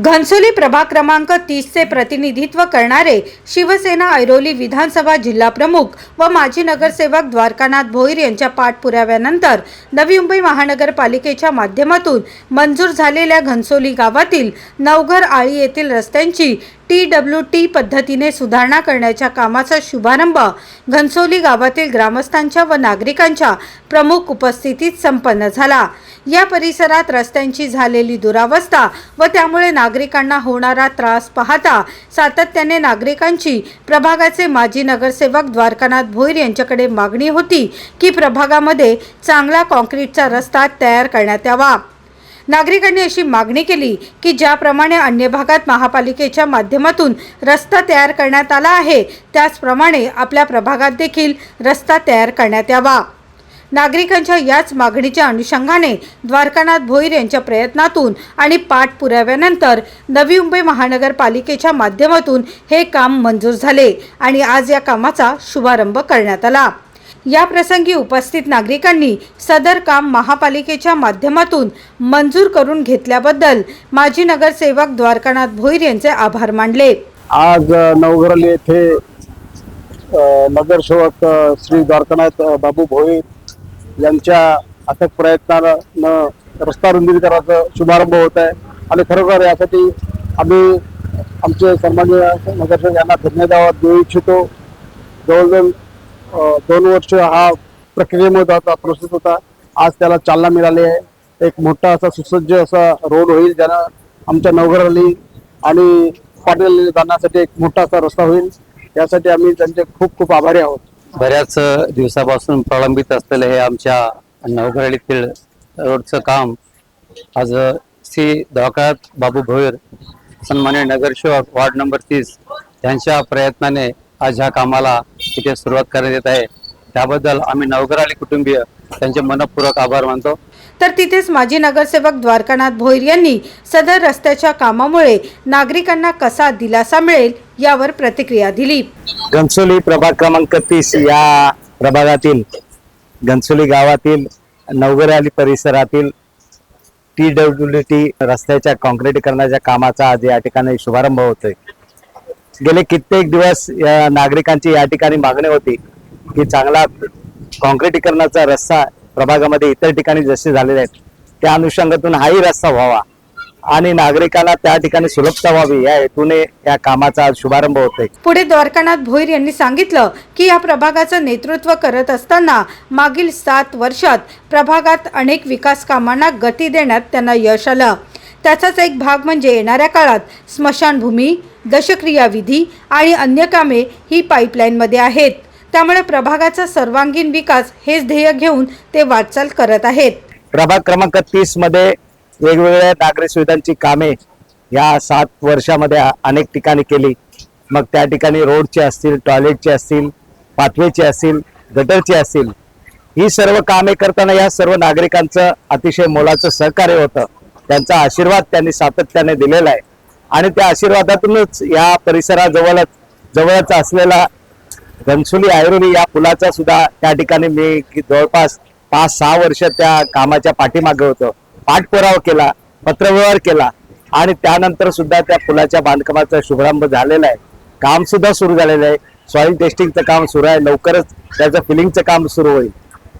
घनसोली प्रभाग क्रमांक तीसचे प्रतिनिधित्व करणारे शिवसेना ऐरोली विधानसभा जिल्हा प्रमुख व माजी नगरसेवक द्वारकानाथ भोईर यांच्या पाठपुराव्यानंतर नवी मुंबई महानगरपालिकेच्या माध्यमातून मंजूर झालेल्या घनसोली गावातील नवघर आळी येथील रस्त्यांची टी डब्ल्यू टी पद्धतीने सुधारणा करण्याच्या कामाचा शुभारंभ घनसोली गावातील ग्रामस्थांच्या व नागरिकांच्या प्रमुख उपस्थितीत संपन्न झाला. या परिसरात रस्त्यांची झालेली दुरावस्था व त्यामुळे नागरिकांना होणारा त्रास पाहता सातत्याने नागरिकांची प्रभागाचे माजी नगरसेवक द्वारकानाथ भोईर यांच्याकडे मागणी होती की प्रभागामध्ये चांगला कॉन्क्रीटचा रस्ता तयार करण्यात यावा. नागरिकांनी अशी मागणी केली की ज्याप्रमाणे अन्य भागात महापालिकेच्या माध्यमातून रस्ता तयार करण्यात आला आहे त्याचप्रमाणे आपल्या प्रभागात देखील रस्ता तयार करण्यात यावा. नागरिकांच्या याच मागणीच्या अनुषंगाने द्वारकानाथ भोईर यांच्या प्रयत्नातून आणि पाठपुराव्यानंतर नवी मुंबई महानगरपालिकेच्या माध्यमातून हे काम मंजूर झाले आणि आज या कामाचा शुभारंभ करण्यात आला. या प्रसंगी उपस्थित नागरिकांनी सदर काम महापालिकेच्या माध्यमातून मंजूर करून घेतल्याबद्दल माजी नगरसेवक द्वारकानाथ भोईर यांचे आभार मानले. आज अ, नवघरली येथे नगरसेवक श्री द्वारकानाथ बाबू भोईर यांच्या अथक प्रयत्नानं रस्ता रुंदीकरणाचा शुभारंभ होत आहे. आणि खरोखर यासाठी आम्ही आमचे सन्मान्य नगरसेवक यांना धन्यवाद देऊ इच्छितो. जवळजवळ दोन वर्ष हा प्रक्रियेमध्ये होता प्रोसेस होता. आज त्याला चालना मिळाली आहे. एक मोठा असा सुसज्ज असा रोड होईल ज्यानं आमच्या नवघराली आणि पाटील जाण्यासाठी एक मोठा असा रस्ता होईल. यासाठी आम्ही त्यांचे खूप खूप आभारी आहोत. बऱ्याच दिवसापासून प्रलंबित असलेलं हे आमच्या नवघरडीतील रोडचं काम आज श्री दवाखान्यात बाबू भोयर सन्मान्य नगरसेवक वार्ड नंबर तीस यांच्या प्रयत्नाने आज ह्या कामाला इथे सुरुवात करण्यात येत आहे. त्याबद्दल आम्ही नवघराली कुटुंबीय त्यांचे मनपूर्वक आभार मानतो. तर तिथेच माजी नगरसेवक द्वारकानाथ भोईर यांनी सदर रस्त्याच्या कामामुळे नागरिकांना कसा दिलासा मिळेल यावर प्रतिक्रिया दिली. घनसोली प्रभाग क्रमांक तीस या प्रभागातील घनसोली गावातील नवगराली परिसरातील टी डब्ल्यू टी रस्त्याच्या काँक्रिटीकरणाच्या कामाचा आज या ठिकाणी शुभारंभ होतोय. गेले कित्येक दिवस या नागरिकांची या ठिकाणी मागणी होती की चांगला काँक्रिटीकरणाचा रस्ता प्रभागामध्ये इतर ठिकाणी जसे झालेले आहेत त्या अनुषंगातून हाही रस्ता व्हावा आणि नागरिकांना त्या ठिकाणी सुलभता व्हावी या हेतूने या कामाचा आज शुभारंभ होतोय. पुढे द्वारकानाथ भोईर यांनी सांगितलं की या प्रभागाचं नेतृत्व करत असताना मागील सात वर्षात प्रभागात अनेक विकास कामांना गती देण्यात त्यांना यश आलं. त्याचाच एक भाग म्हणजे येणाऱ्या काळात स्मशानभूमी दशक्रियाविधी आणि अन्य कामे ही पाईपलाईनमध्ये आहेत. त्यामुळे प्रभागाचा सर्वांगीण विकास हेच ध्येय घेऊन ते वाटचाल करत आहेत. प्रभाग क्रमांक तीसमध्ये वेगवेगळ्या नागरी सुविधांची कामे या सात वर्षामध्ये अनेक ठिकाणी केली. मग त्या ठिकाणी रोडचे असतील टॉयलेटचे असतील पाथवेचे असतील गटरचे असतील ही सर्व कामे करताना या सर्व नागरिकांचं अतिशय मोलाचं सहकार्य होतं. त्यांचा आशीर्वाद त्यांनी सातत्याने दिलेला आहे. आणि त्या आशीर्वादातूनच या परिसराजवळच जवळच असलेला घनसुली ऐरोली या पुलाचा सुद्धा त्या ठिकाणी मी की जवळपास पाच सहा वर्ष त्या कामाच्या पाठीमागे होतो. पाठपुरावा केला पत्रव्यवहार केला आणि त्यानंतर सुद्धा त्या पुलाच्या बांधकामाचा शुभारंभ झालेला आहे. काम सुद्धा सुरू झालेलं आहे. सॉईल टेस्टिंगचं काम सुरू आहे. लवकरच त्याचं फिलिंगचं काम सुरू होईल.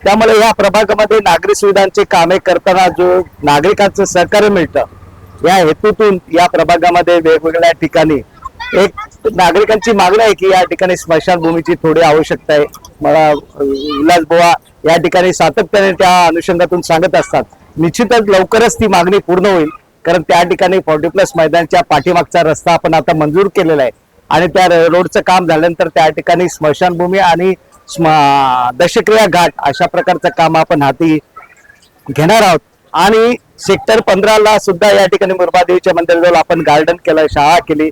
त्यामुळे या प्रभागामध्ये नागरी सुविधांची कामे करताना जो नागरिकांचं सहकार्य मिळतं या हेतूतून या प्रभागामध्ये वेगवेगळ्या ठिकाणी एक नागरिकांची मागणी आहे की या ठिकाणी स्मशानभूमीची थोडी आवश्यकता आहे. मला विलास बुवा या ठिकाणी सातत्याने त्या अनुषंगातून सांगत असतात. निश्चितच लवकरच ती मागणी पूर्ण होईल कारण त्या ठिकाणी फॉर्टी प्लस मैदानच्या पाठीमागचा रस्ता आपण आता मंजूर केलेला आहे. आणि त्या रोडचं काम झाल्यानंतर त्या ठिकाणी स्मशानभूमी आणि स्म- दशक्रिया घाट अशा प्रकारचं काम आपण हाती घेणार आहोत. आणि सेक्टर पंधराला सुद्धा या ठिकाणी मुरबादेवीच्या मंदिराजवळ आपण गार्डन केलं शाळा केली.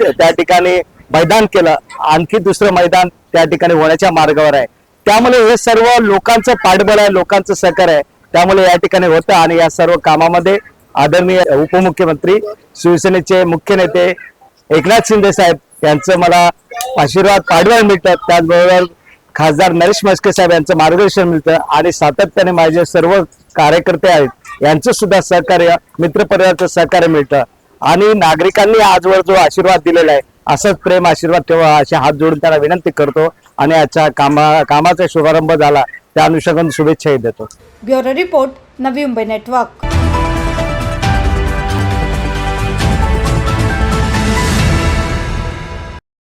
त्या ठिकाणी मैदान केलं. आणखी दुसरं मैदान त्या ठिकाणी होण्याच्या मार्गावर आहे. त्यामुळे हे सर्व लोकांचं पाठबळ आहे लोकांचं सहकार्य आहे. त्यामुळे या ठिकाणी होतं आणि या सर्व कामामध्ये आदरणीय उपमुख्यमंत्री शिवसेनेचे मुख्य नेते एकनाथ शिंदे साहेब यांचं मला आशीर्वाद पाठबळ मिळतं. त्याचबरोबर खासदार नरेश म्हस्के साहेब यांचं मार्गदर्शन मिळतं आणि सातत्याने माझे सर्व कार्यकर्ते आहेत. यांचं सुद्धा सहकार्य मित्रपरिवाराचं सहकार्य मिळतं. आणि नागरिकांनी आजवर जो आशीर्वाद दिलेला आहे असंच प्रेम आशीर्वाद ठेवा असे हात जोडून त्याला विनंती करतो आणि आजच्या कामा कामाचा शुभारंभ झाला त्या अनुषंगाने शुभेच्छाही देतो. Bureau report Navi Mumbai network.